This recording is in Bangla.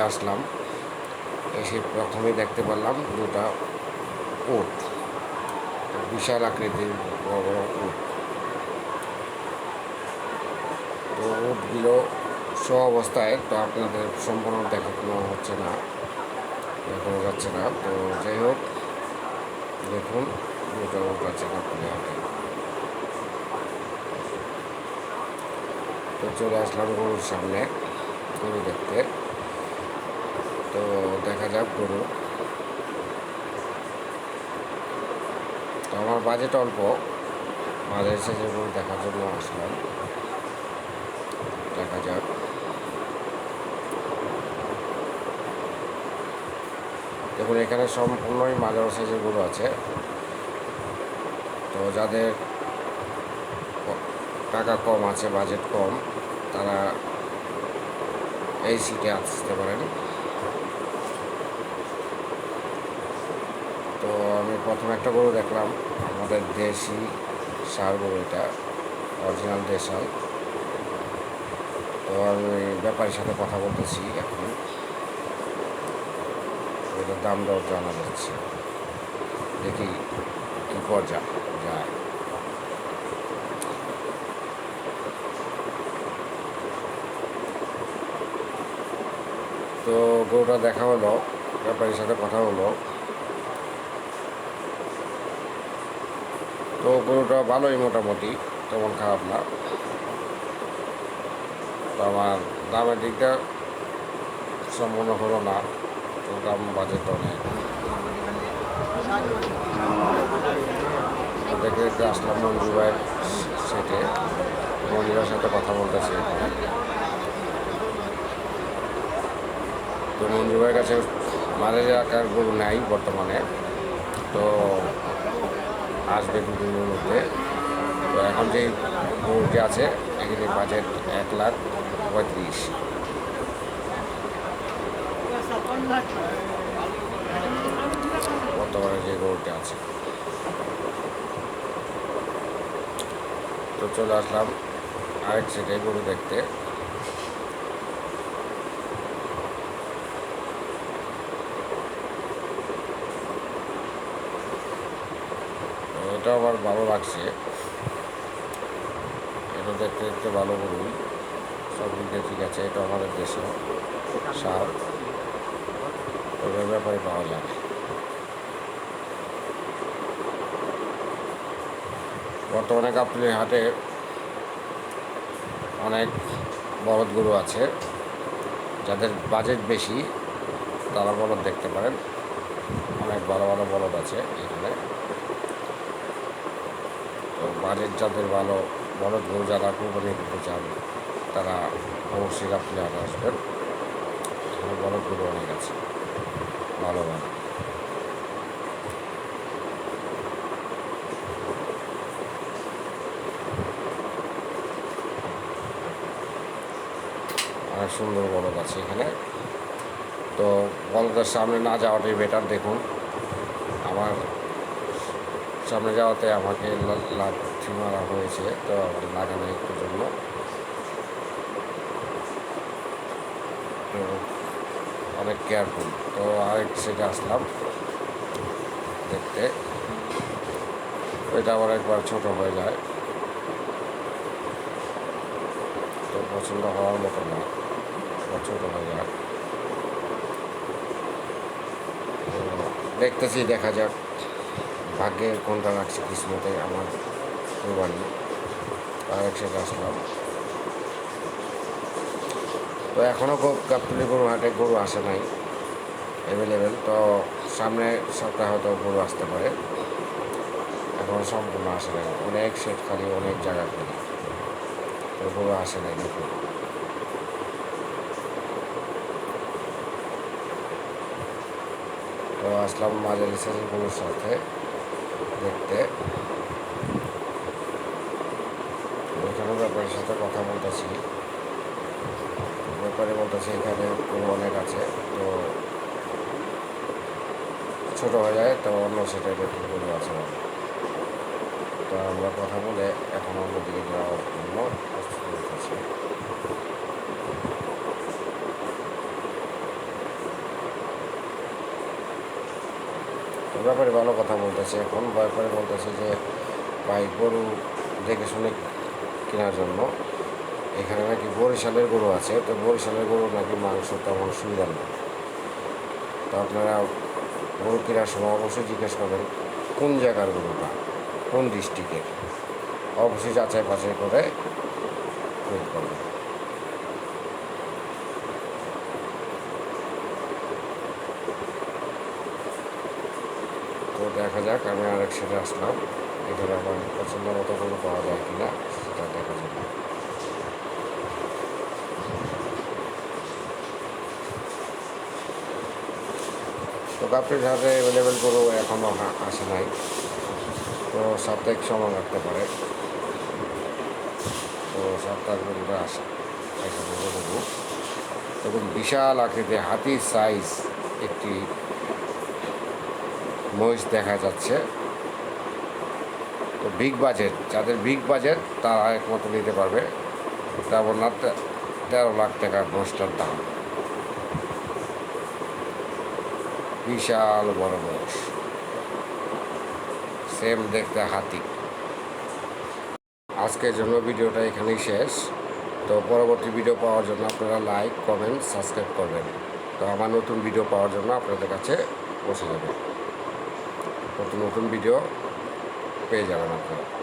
মধ্যে আসলাম। এসে প্রথমেই দেখতে পারলাম দুটা উট। বিশাল আকৃতির বড় বড় উট। তো উটগুলো সহ অবস্থায় তো আপনাদের সম্পূর্ণ দেখানো হচ্ছে না দেখানো যাচ্ছে না। তো যাই হোক, দেখুন দুটো উট আছে হাতে তো চলে আসলাম গরুর সামনে, গরু দেখতে। যাক গরু তো আমার বাজেট অল্প। মাঝে এসেছে গরু দেখার জন্য আসলাম। দেখা যাক। দেখুন, এখানে সম্পূর্ণই মাঝার সাইজের গরু আছে। তো যাদের টাকা কম আছে বাজেট কম, তারা এই সিটে আসতে পারেন। তো আমি প্রথম একটা গরু দেখলাম। আমাদের দেশি সার গরু এটা অরিজিনাল দেশাল। তো আমি ব্যাপারীর সাথে কথা বলতেছি এখন। এটার দাম দর জানা যাচ্ছে। দেখি কী পর্যা যায়। তো গরুটা দেখা হলো, ব্যাপারীর সাথে কথা হলো। তো গরুটা ভালোই মোটামুটি, তেমন খারাপ না। তো আমার দামের দিকটা সম্পূর্ণ হলো না, তো দাম বাজেট অনেক। দেখে দেখতে আসলাম মঞ্জু ভাইয়ের সেটে মঞ্জু ভাইয়ের সাথে কথা বলতেছি এখানে। তো মঞ্জু ভাইয়ের কাছে মাঝে আকার গরু নাই বর্তমানে। তো আসবে দুদিনের মধ্যে। তো এখন যে গরুটি আছে, এখানে বাজেট এক লাখ পঁয়ত্রিশ। বর্তমানে যে গরুটি আছে। তো চলে আসলাম আরেক সেটে গরু দেখতে। তো এটা আমার ভালো লাগছে। এটা দেখতে দেখতে ভালো গরুই সব দিক ঠিক আছে, এটা আমাদের দেশে সার। ওটার ব্যাপারে পাওয়া যায়। বর্তমানে কাপ্তালির হাটে অনেক বলদ গরু আছে। যাদের বাজেট বেশি, তারা বলদ দেখতে পারেন। অনেক ভালো ভালো বলদ আছে এখানে। বাজেট যাদের ভালো বলদ গরু যারা কোরবানি করতে চান তারা অবশ্যই কাপ্তালি হাটে আসবেন। বলদ গরু অনেক আছে, ভালো ভালো। সুন্দর বলদ আছে এখানে। তো বলদের সামনে না যাওয়াটাই বেটার দেখুন। সামনে যাওয়াতে আমাকে লা- লাথি মারা হয়েছে, তো লাগানো একটু জন্য। অনেক কেয়ারফুল তো আরেক সেটা আসলাম দেখতে। এটা আবার একবার ছোট হয়ে যায়। তো পছন্দ হওয়ার মতো না ছোট হয়ে যায়। দেখতেছি, দেখা যাক। ভাগ্যে কোনটা রাখছে কিসমতে আমার কোরবানি আর এক সেটা আসলাম তো এখনও গাবতলি গরু হাটে গরু আসে নাই অ্যাভেলেবেল তো সামনে সপ্তাহে হয়তো গরু আসতে পারে। এখনও সম্পূর্ণ আসে নাই। অনেক সেট খালি অনেক জায়গা খালি তো গরু আসে নাই দেখুন। তো আসলাম মাঝারি সাইজের গরুর সাথে। দেখতে। ওইখানে ব্যাপারের সাথে কথা বলতেছি। ব্যাপারে বলতেছি এখানে অনেক আছে, তো ছোট হয়ে যায়, তো অন্য সেটা একটু গরু আছে তো আমরা কথা বলে এখন অন্যদিকে যাওয়ার জন্য ব্যাপারে ভালো কথা বলতেছে। এখন ব্যাপারে বলতেছে যে, ভাই গরু দেখে শুনে কেনার জন্য এখানে নাকি বরিশালের গরু আছে, তো বরিশালের গরু নাকি মাংস তেমন সুবিধা নেই। তো আপনারা গরু কেনার সময় অবশ্যই জিজ্ঞেস করবেন, কোন জায়গার গরুটা, কোন ডিস্ট্রিক্টের? অবশ্যই যাচাই বাছাই করে করবেন। তো দেখা যাক, আমি আরেক সেটে আসলাম। এখানে আমার পছন্দ মতো কোনো পাওয়া যায় কিনা, সেটা দেখা যাবে তো কাপড়ের হাতে অ্যাভেলেবেল গরু এখনও আসে নাই। তো সাপ্তাহিক সময় লাগতে পারে। তো সাপ্তাহিক গরুটা আসে বিশাল আকৃতি হাতির সাইজ একটি মহিষ দেখা যাচ্ছে। তো বিগ বাজেট যাদের বিগ বাজেট তারা একমাত্র নিতে পারবে। তেমন তেরো লাখ টাকা মহিষটার দাম। বিশাল বড় মহিষ সেম দেখতে হাতি। আজকের জন্য ভিডিওটা এখানেই শেষ। তো পরবর্তী ভিডিও পাওয়ার জন্য আপনারা লাইক কমেন্ট সাবস্ক্রাইব করবেন। তো আমার নতুন ভিডিও পাওয়ার জন্য আপনাদের কাছে পৌঁছে যাবে। নতুন নতুন ভিডিও পেয়ে যাবেন আপনারা।